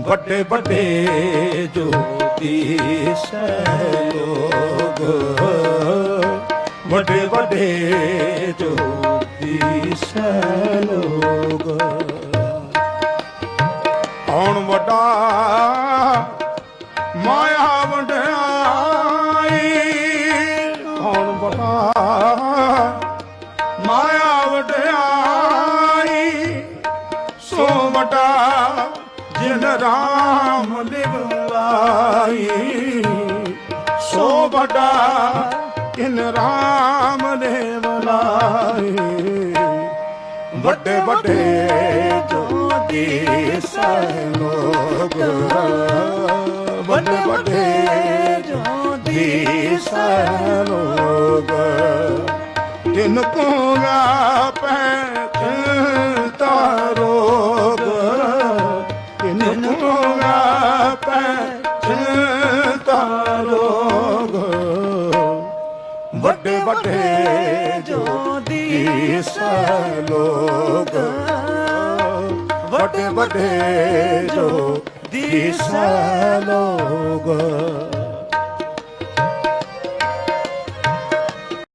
ਵੱਡੇ ਵੱਡੇ ਜੋਤੀ ਲੋਗ ਵੱਡੇ ਵੱਡੇ ਜੋਤੀ ਲੋਗ ਕੌਣ ਵੱਡਾ ਮਾਇਆ ਵਡਿਆਈ? ਕੌਣ ਵੱਡਾ ਮਾਇਆ ਵਡਿਆਈ? ਸੋ ਵੱਡਾ ਜਿਨ ਰਾਮ ਲਿਵਲਾਈ ਸੋ ਬਟਾ ਜਿਨ ਰਾਮ ਲਿਵਲਾਈ ਵੱਡੇ ਵੱਡੇ ਜੋਤੀ ਲੋਗ ਵੱਡੇ ਵੱਡੇ ਜੋਤੀ ਲੋਗ ਤਿਨ ਕੋ ਪੈ ਵੱਡੇ ਵੱਡੇ ਜੋ ਜੋਤੀ ਲੋਗ ਵੱਡੇ ਵੱਡੇ ਜੋ ਦਿਸ ਲੋਗ